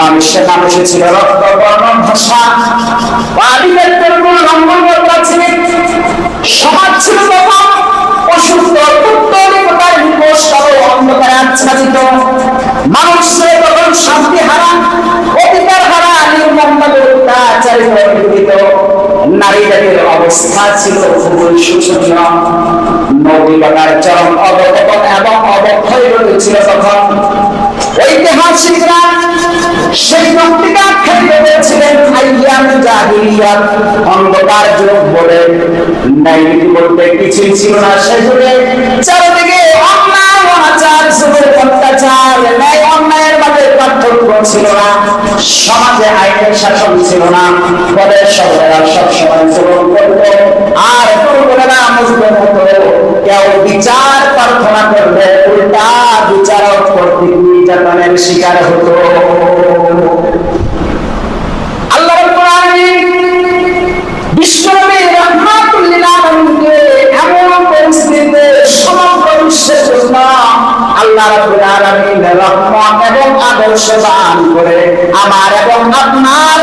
মানুষে মানুষে ছিল রক্ত ভাষা। আধিপত্যের কোন লঙ্ঘনতা ছিল সমাজ ছিল তখন অসুস্থ পুত্তলিকতার নিকোষ আচ্ছাদিত। মানুষ ছিল তখন শান্তি হারা, অধিকার হারা, নির্মমভাবে অত্যাচারিত পীড়িত। নারী জাতির অবস্থা ছিল খুবই শোচনীয় নৈতিকতার চরম অবকপন এবং জাহিলিয়াত অন্ধকার যুগ বলে নাইটি বলতে কিছুই ছিল না। সেই যুগে চারিদিকে অন্যায়, অনাচার যুগের অত্যাচার, ন্যায়, অন্যায়ের মাঝে পার্থক্য ছিল না। সমাজে আইনের শাসন ছিল না। ফলে সবাইরা সবসময় জুলুম করত। আর দুর্বলেরা মুসলিম হতো কেউ বিচার প্রার্থনা করবে উল্টা বিচারক কর্তৃক নির্যাতনের শিকার হতো। আমার এবং আপনার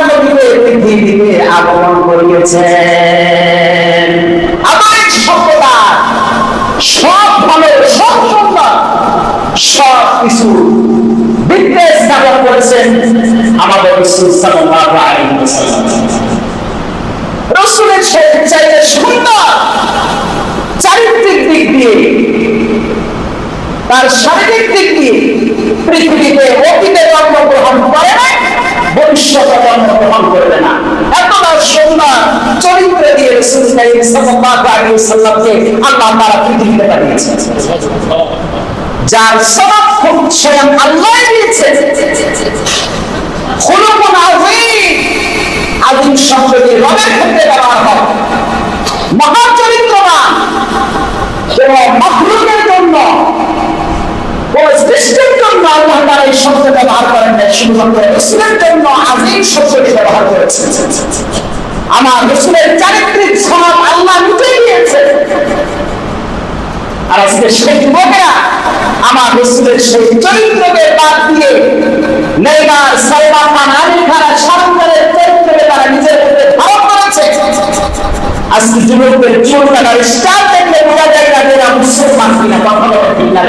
পৃথিবীতে আগমন করিয়েছেন। সব ভালো সব সুন্দর সব কিছু স্থাপন করেছেন আমাদের রসুল সাল্লাল্লাহু সুন্দর চারিত্রিক দিক দিয়ে তার শারীরিক দিক দিয়ে পৃথিবীতে অতীতে জন্মগ্রহণ করে না ভবিষ্যতে জন্মগ্রহণ করবে না। এতটা সুন্দর আল্লাহ যার রবের ক্ষেত্রে ব্যবহার হয় মহা চরিত্রবান কোন মাখলুকের জন্য কোন সৃষ্টির জন্য আল্লাহ তাআলা এই শব্দ ব্যবহার করেন না শুধুমাত্র রসুলের জন্য আদিম শব্দটি ব্যবহার করেছেন। আমার রসুলের চারিত্রিক স্বভাব আল্লাহ নিজে দিয়েছেন আর আজকে সেই যুবকেরা আমার রসুলের সেই চরিত্রকে বাদ দিয়ে নেইমার, সালমান খান খান আর চরিত্রকে তারা নিজের মধ্যে ধারণ করেছে। আজকে যুবকদের চুল কাটার স্টার দেখলে বোঝা যায় না যে মুসলমান কিনা বলে ঠিক না।